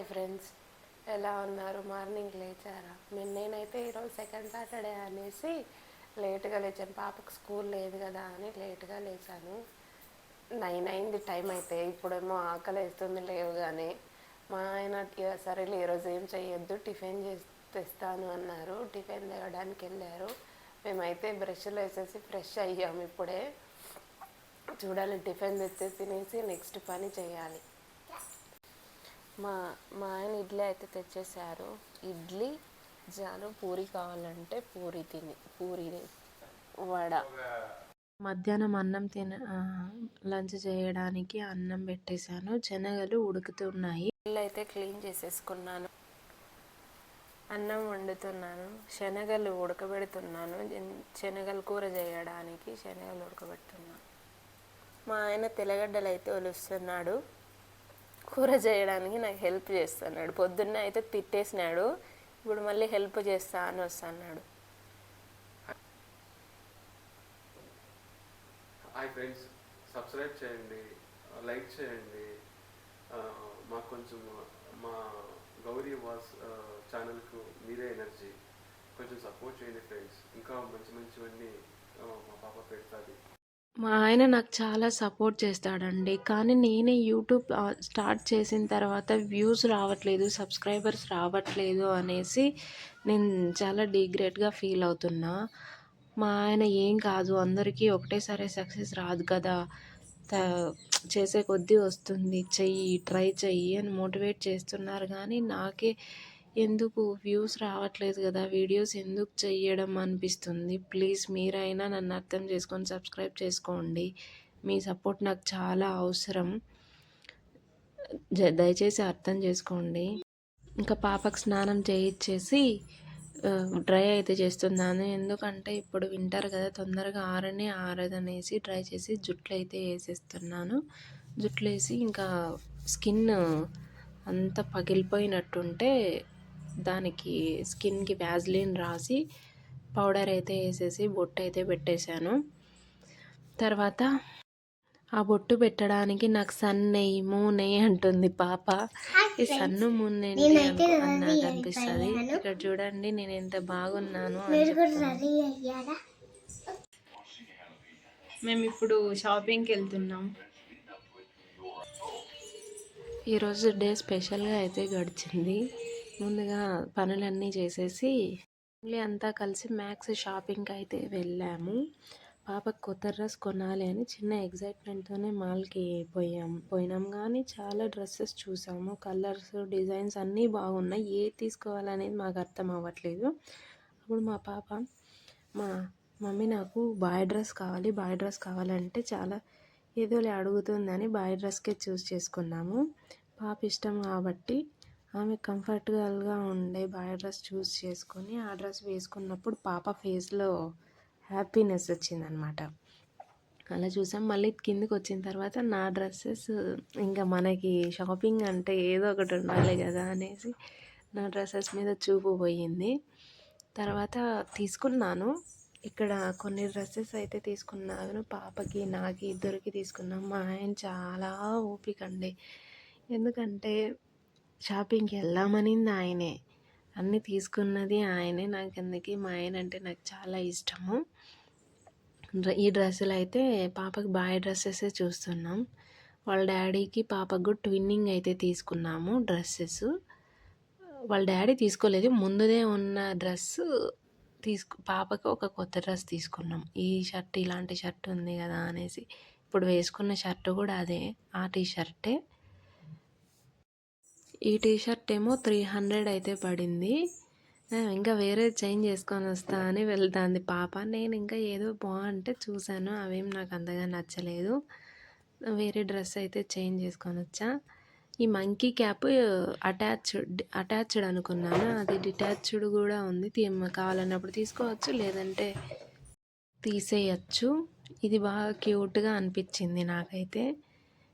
Hi friends. ఎలా ఉన్నారు? Morning లేచారా? నేను నేనైతే ఈరోజు సెకండ్ సాటర్డే అనేసి లేట్గా లేచాను. పాపకు స్కూల్ లేదు కదా అని లేట్గా లేచాను. నైన్ అయింది టైం అయితే. ఇప్పుడేమో ఆకలి వేస్తుంది లేవు కానీ మా ఆయన సరే సరేలే ఈరోజు ఏం చేయొద్దు టిఫిన్ చేసి తెస్తాను అన్నారు. టిఫిన్ తేవడానికి వెళ్ళారు. మేమైతే బ్రష్లు వేసేసి ఫ్రెష్ అయ్యాము ఇప్పుడే. చూడాలి టిఫిన్ తెస్తే తినేసి నెక్స్ట్ పని చేయాలి. మా మా ఆయన ఇడ్లీ అయితే తెచ్చేసారు ఇడ్లీ జాను పూరి కావాలంటే పూరి తిని పూరి వడ. మధ్యాహ్నం అన్నం తిన లంచ్ చేయడానికి అన్నం పెట్టేశాను. శనగలు ఉడుకుతున్నాయి. ఇల్లు అయితే క్లీన్ చేసేసుకున్నాను. అన్నం వండుతున్నాను. శనగలు ఉడకబెడుతున్నాను. శనగలు కూర చేయడానికి శనగలు ఉడకబెడుతున్నాను. మా ఆయన తెల్లగడ్డలు అయితే ఒలుస్తున్నాడు. కూర చేయడానికి నాకు హెల్ప్ చేస్తున్నాడు. పొద్దున్న అయితే తిట్టేసినాడు. ఇప్పుడు మళ్ళీ హెల్ప్ చేస్తా అని వస్తున్నాడు. హాయ్ ఫ్రెండ్స్ సబ్స్క్రైబ్ చేయండి లైక్ చేయండి. మాకు కొంచెం మా గౌరీ వాస్ ఛానల్కు మీరే ఎనర్జీ కొంచెం సపోర్ట్ చేయండి ఫ్రెండ్స్ ఇంకా మంచి మంచివన్నీ మా పాప పెడుతుంది. మా ఆయన నాకు చాలా సపోర్ట్ చేస్తాడండి. కానీ నేనే యూట్యూబ్ స్టార్ట్ చేసిన తర్వాత వ్యూస్ రావట్లేదు సబ్స్క్రైబర్స్ రావట్లేదు అనేసి నేను చాలా డిగ్రేట్గా ఫీల్ అవుతున్నా. మా ఆయన ఏం కాదు అందరికీ ఒకటేసారి సక్సెస్ రాదు కదా. చేసే కొద్దీ వస్తుంది చెయ్యి ట్రై చెయ్యి అని మోటివేట్ చేస్తున్నారు. కానీ నాకే ఎందుకు వ్యూస్ రావట్లేదు కదా? వీడియోస్ ఎందుకు చెయ్యడం అనిపిస్తుంది? ప్లీజ్ మీరైనా నన్ను అర్థం చేసుకొని సబ్స్క్రైబ్ చేసుకోండి. మీ సపోర్ట్ నాకు చాలా అవసరం. దయచేసి అర్థం చేసుకోండి. ఇంకా పాపకు స్నానం చేయించేసి డ్రై అయితే చేస్తున్నాను. ఎందుకంటే ఇప్పుడు వింటర్ కదా తొందరగా ఆరనే ఆరదనేసి డ్రై చేసి జుట్లు అయితే వేసేస్తున్నాను. జుట్లు వేసి ఇంకా స్కిన్ అంత పగిలిపోయినట్టుంటే దానికి స్కిన్కి వ్యాజ్లిన్ రాసి పౌడర్ అయితే వేసేసి బొట్టు అయితే పెట్టేశాను. తర్వాత ఆ బొట్టు పెట్టడానికి నాకు సన్ నెయ్యి మూన్ నెయ్యి అంటుంది పాప. ఈ సన్ను మూన్ నెయ్యి అనుకో- అని నాకు అనిపిస్తుంది. ఇక్కడ చూడండి నేను ఎంత బాగున్నాను. మేము ఇప్పుడు షాపింగ్కి వెళ్తున్నాం. ఈరోజు డే స్పెషల్గా అయితే గడిచింది. ముందుగా పనులన్నీ చేసేసి ఫ్యామిలీ అంతా కలిసి మ్యాక్స్ షాపింగ్కి అయితే వెళ్ళాము. పాపకు కొత్త డ్రెస్ కొనాలి అని చిన్న ఎగ్జైట్మెంట్తోనే మాల్కి పోయాం. పోయినాం కానీ చాలా డ్రెస్సెస్ చూసాము. కలర్స్ డిజైన్స్ అన్నీ బాగున్నాయి. ఏ తీసుకోవాలనేది మాకు అర్థం అవ్వట్లేదు. అప్పుడు మా పాప మా మమ్మీ నాకు బాయ్ డ్రెస్ కావాలి బాయ్ డ్రెస్ కావాలంటే చాలా ఏదోలే అడుగుతుందని బాయ్ డ్రెస్కే చూస్ చేసుకున్నాము. పాప ఇష్టం కాబట్టి ఆమె కంఫర్టబుల్గా ఉండే బాయ్ డ్రెస్ చూస్ చేసుకొని ఆ డ్రెస్ వేసుకున్నప్పుడు పాప ఫేస్లో హ్యాపీనెస్ వచ్చిందనమాట. అలా చూసాం. మళ్ళీ కిందికి వచ్చిన తర్వాత నా డ్రెస్సెస్ ఇంకా మనకి షాపింగ్ అంటే ఏదో ఒకటి ఉండాలి కదా అనేసి నా డ్రెస్సెస్ మీద చూపు పోయింది. తర్వాత తీసుకున్నాను. ఇక్కడ కొన్ని డ్రెస్సెస్ అయితే తీసుకున్నాను. పాపకి నాకు ఇద్దరికి తీసుకున్నాం. మా ఆయన చాలా ఓపిక అండి ఎందుకంటే షాపింగ్కి వెళ్దామనింది ఆయనే. అన్నీ తీసుకున్నది ఆయనే. నాకు అందుకే మా ఆయన అంటే నాకు చాలా ఇష్టము. ఈ డ్రెస్సులు అయితే పాపకి బాయ్ డ్రెస్సెస్ చూస్తున్నాం. వాళ్ళ డాడీకి పాపకు కూడా ట్విన్నింగ్ అయితే తీసుకున్నాము డ్రెస్సెస్. వాళ్ళ డాడీ తీసుకోలేదు. ముందుదే ఉన్న డ్రెస్ తీసుకు పాపకి ఒక కొత్త డ్రెస్ తీసుకున్నాం. ఈ షర్ట్ ఇలాంటి షర్ట్ ఉంది కదా అనేసి. ఇప్పుడు వేసుకున్న షర్ట్ కూడా అదే. ఆ టీ షర్టే ఈ టీ షర్ట్ ఏమో త్రీ హండ్రెడ్ అయితే పడింది. ఇంకా వేరే చేంజ్ చేసుకొని వస్తా అని వెళ్తాంది పాప. నేను ఇంకా ఏదో బాగుంటే చూశాను అవేం నాకు అంతగా నచ్చలేదు. వేరే డ్రెస్ అయితే చేంజ్ చేసుకొని వచ్చా. ఈ మంకీ క్యాప్ అటాచ్డ్ అటాచ్డ్ అనుకున్నాను. అది డిటాచ్డ్ కూడా ఉంది. తీ- కావాలన్నప్పుడు తీసుకోవచ్చు లేదంటే తీసేయచ్చు. ఇది బాగా క్యూట్గా అనిపించింది నాకైతే.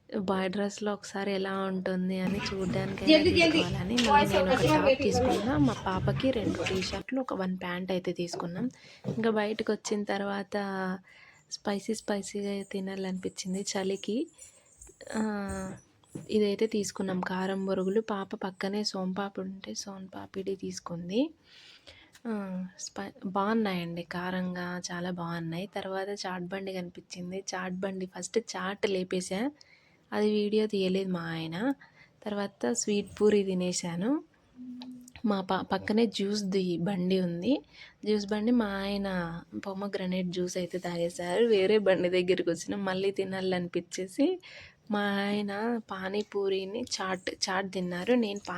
బాయ్ డ్రెస్లో ఒకసారి ఎలా ఉంటుంది అని చూడడానికి తీసుకోవాలని నేను ఒక టాప్ తీసుకున్నా. మా పాపకి రెండు టీ షర్ట్లు ఒక వన్ ప్యాంట్ అయితే తీసుకున్నాం. ఇంకా బయటకు వచ్చిన తర్వాత స్పైసీ స్పైసీగా తినాలనిపించింది చలికి. ఇదైతే తీసుకున్నాం. కారం బొరుగులు. పాప పక్కనే సోంపాపిడి ఉంటే సోంపాపిడి తీసుకుంది. స్పై బాగున్నాయండి. కారంగా చాలా బాగున్నాయి. తర్వాత చాట్ బండి కనిపించింది. చాట్ బండి ఫస్ట్ చాట్ లేపేసా. అది వీడియో తీయలేదు మా ఆయన. తర్వాత స్వీట్ పూరి తినేసాను మా ప పక్కనే జ్యూస్ ది బండి ఉంది. జ్యూస్ బండి మా ఆయన పొమగ్రనేట్ జ్యూస్ అయితే తాగేశారు. వేరే బండి దగ్గరికి వచ్చిన. మళ్ళీ తినాలనిపించేసి మా ఆయన పానీపూరిని చాట్ చాట్ తిన్నారు. నేను పా